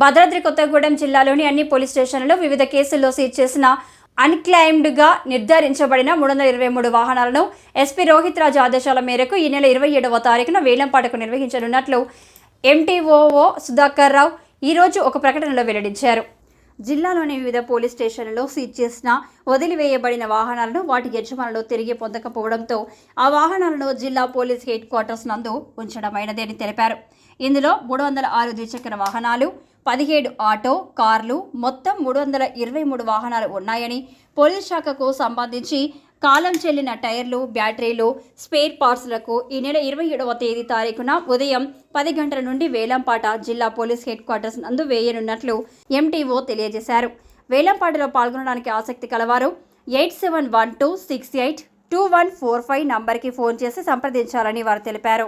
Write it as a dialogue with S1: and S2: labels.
S1: భద్రాద్రి కొత్తగూడెం జిల్లాలోని అన్ని పోలీస్ స్టేషన్లలో వివిధ కేసుల్లో సీజ్ చేసిన అన్క్లైమ్డ్గా నిర్ధారించబడిన మూడు వందల ఇరవై మూడు వాహనాలను ఎస్పీ రోహిత్ రాజ్ ఆదేశాల మేరకు ఈ నెల ఇరవై ఏడవ తారీఖున వేలంపాటకు నిర్వహించనున్నట్లు ఎంటీఓఓ సుధాకర్ రావు ఈరోజు ఒక ప్రకటనలో వెల్లడించారు. జిల్లాలోని వివిధ పోలీస్ స్టేషన్లలో సీజ్ చేసిన వదిలివేయబడిన వాహనాలను వాటి యజమానులు తిరిగి పొందకపోవడంతో ఆ వాహనాలను జిల్లా పోలీస్ హెడ్ క్వార్టర్స్ నందు ఉంచడమైనదని తెలిపారు. ఇందులో మూడు వందల ఆరు ద్విచక్ర వాహనాలు పదిహేడు ఆటో కార్లు మొత్తం మూడు వందల ఇరవై మూడు వాహనాలు ఉన్నాయని పోలీస్ శాఖకు సంబంధించి కాలం చెల్లిన టైర్లు బ్యాటరీలు స్పేర్ పార్ట్స్లకు ఈ నెల ఇరవై ఏడవ తేదీ తారీఖున ఉదయం పది గంటల నుండి వేలంపాట జిల్లా పోలీస్ హెడ్ క్వార్టర్స్ నందు వేయనున్నట్లు ఎంటీఓ తెలియజేశారు. వేలంపాటలో పాల్గొనడానికి ఆసక్తి కలవారు. Eight seven one two six eight two one four five నంబర్కి ఫోన్ చేసి సంప్రదించాలని వారు తెలిపారు.